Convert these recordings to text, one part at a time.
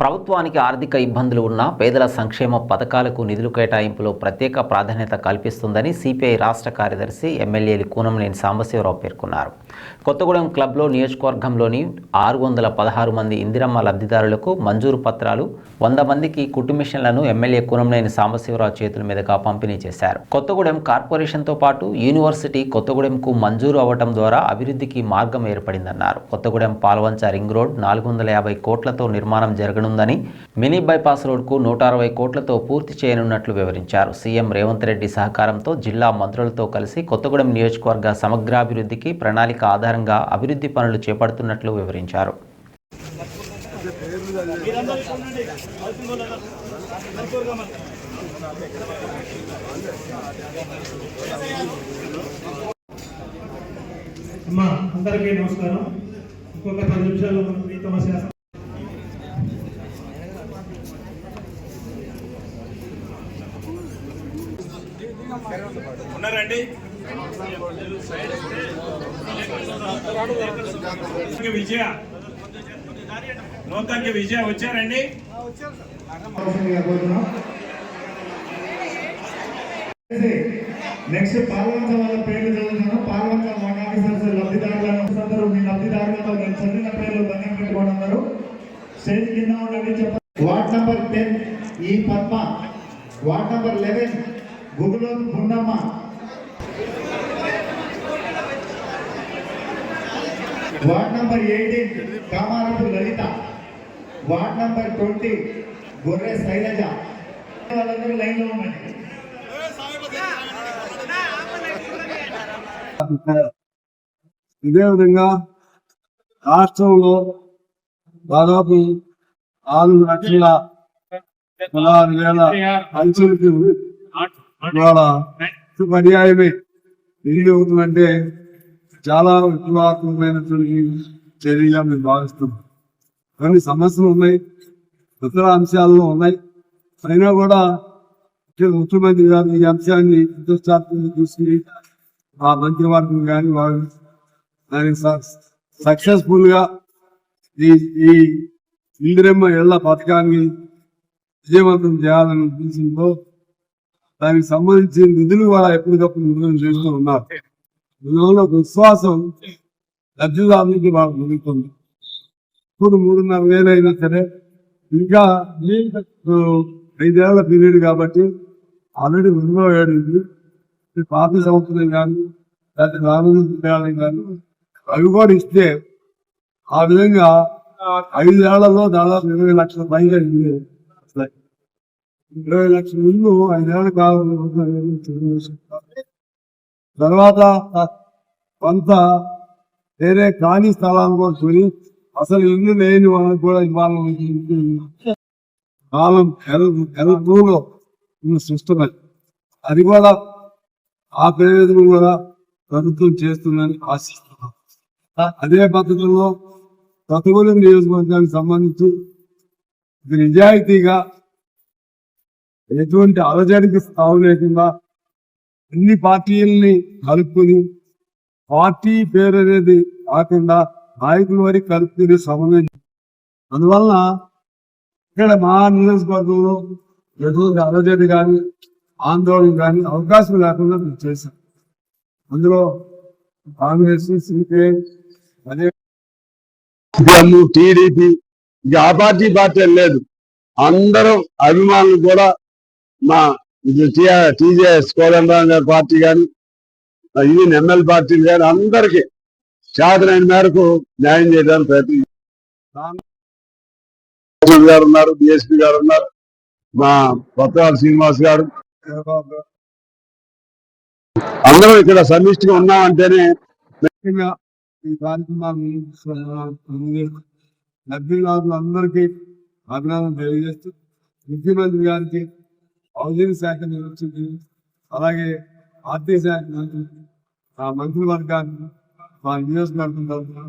ప్రభుత్వానికి ఆర్థిక ఇబ్బందులు ఉన్నా పేదల సంక్షేమ పథకాలకు నిధులు కేటాయింపులో ప్రత్యేక ప్రాధాన్యత కల్పిస్తుందని సిపిఐ రాష్ట్ర కార్యదర్శి ఎమ్మెల్యేలు కూనంనేని సాంబశివరావు పేర్కొన్నారు. కొత్తగూడెం క్లబ్లో నియోజకవర్గంలోని ఆరు వందల పదహారు మంది ఇందిరమ్మ లబ్ధిదారులకు మంజూరు పత్రాలు వంద మందికి కుటుంబిషన్లను ఎమ్మెల్యే కూనంనేని సాంబశివరావు చేతుల మీదుగా పంపిణీ చేశారు. కొత్తగూడెం కార్పొరేషన్తో పాటు యూనివర్సిటీ కొత్తగూడెంకు మంజూరు అవ్వటం ద్వారా అభివృద్ధికి మార్గం ఏర్పడిందన్నారు. కొత్తగూడెం పాల్వంచ రింగ్ రోడ్ నాలుగు వందల యాభై కోట్లతో నిర్మాణం జరగడం చేయనుందని మినీ బైపాస్ రోడ్కు నూట అరవై కోట్లతో పూర్తి చేయనున్నట్లు వివరించారు. సీఎం రేవంత్ రెడ్డి సహకారంతో జిల్లా మంత్రులతో కలిసి కొత్తగూడెం నియోజకవర్గ సమగ్రాభివృద్ధికి ప్రణాళిక ఆధారంగా అభివృద్ధి పనులు చేపడుతున్నట్లు వివరించారు. అమ్మా అందరికీ నమస్కారం. ఇంకొక పది నిమిషాలు మనం ఉన్నారండి? విజయ. నూతనకి విజయ వచ్చారండి? నెక్స్ట్ పాల్వంచ వాళ్ళ పేర్లు చదువుతాను. పాల్వంచ వన్ ఆఫీసర్స్ లబ్ధిదారులను మీ లబ్ధిదారులతో నేను చదివిన పేర్లు దండం పెట్టుకోండి అందరూ స్టేజ్ కింద ఉండండి చెప్పండి. Ward number ten E Padma. Ward number eleven Gugulo Gundamma. Ward number eighteen Kamarapu Lalitha. Ward number twenty Gorre Sailaja. వాళ్ళందరూ లైన్లో ఉండండి. ఇదే విధంగా రాష్ట్రంలో దాదాపు ఆరు లక్షల పదహారు వేల అంచులకి ఇవాళ పర్యాయమే ఇది అవుతుందంటే చాలా విప్లవాత్మకమైనటువంటి చర్యగా మేము భావిస్తున్నాం. కొన్ని సమస్యలు ఉన్నాయి ఇతర అంశాల్లో ఉన్నాయి. అయినా కూడా ముఖ్యమంత్రి గారు ఈ అంశాన్ని ప్రతిష్టాత్మకంగా తీసుకుని ఆ మంత్రివర్గం కానీ వారు దానికి సక్సెస్ఫుల్గా ఈ ఈ ఇందిరమ్మ ఇళ్ళ పథకాన్ని విజయవంతం చేయాలని ఉద్దేశంతో దానికి సంబంధించిన నిధులు వాళ్ళ ఎప్పటికప్పుడు విడుదల చేస్తూ ఉన్నారు. అందువల్ల విశ్వాసం లబ్ధిదారులకి బాగా పెరుగుతుంది. ఇప్పుడు మూడున్నర వేలు అయినా సరే ఇంకా ఐదేళ్ళ పీరియడ్ కాబట్టి ఆల్రెడీ రెండో వేడింది పాత సంవత్సరం కానీ లేకపోతే రానున్న కానీ అవి కూడా ఇస్తే ఆ విధంగా ఐదేళ్ళలో దాదాపు ఇరవై లక్షల పైగా ఇల్లు వస్తాయి. ఇరవై లక్షల ముందు ఐదేళ్ళు కావాలి తర్వాత కొంత వేరే ఖాళీ స్థలాలు కూడా అసలు ఇల్లు లేని వాళ్ళకి కూడా ఇవ్వాలని కాలం ఎలూలో ఉన్న అది అది కూడా ఆ ప్రయోజనం కూడా ప్రభుత్వం చేస్తుందని ఆశిస్తున్నాం. అదే పద్ధతుల్లో కొత్తగూడెం నియోజకవర్గానికి సంబంధించి ఇది నిజాయితీగా ఎటువంటి అలజడికి స్థావు లేకుండా అన్ని పార్టీలని కలుపుకుని పార్టీ పేరు అనేది కాకుండా నాయకుల వరకు కలుపుకుని సమన్వయం అందువలన ఇక్కడ మా నియోజకవర్గంలో ఎటువంటి అలజడి కానీ ఆందోళన కానీ అవకాశం లేకుండా మేము చేశాం. అందులో కాంగ్రెస్ సిపిఐ అదే టీడీపీ ఇక ఆ పార్టీ పార్టీ లేదు. అందరూ అభిమానులు కూడా మా టీజేఎస్ కోదండరాం గారి పార్టీ కానీ ఈవెన్ ఎమ్మెల్యే పార్టీలు కానీ అందరికీ చేతనైన మేరకు న్యాయం చేయడానికి ప్రయత్నం గారు ఉన్నారు డిఎస్పీ గారు ఉన్నారు మా కొత్తవాళ్ళ శ్రీనివాస్ గారు. అందరం ఇక్కడ సమిష్టిగా ఉన్నామంటేనే ముఖ్యంగా ఈ కార్యక్రమాన్ని లబ్ధిదారులందరికీ అభినందన తెలియజేస్తూ ముఖ్యమంత్రి గారికి హౌసింగ్ శాఖ నిర్వహించింది అలాగే ఆర్థిక శాఖ ఆ మంత్రివర్గాన్ని వారి నియోజకవర్గం తరఫున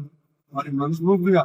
వారి మనస్ఫూర్తిగా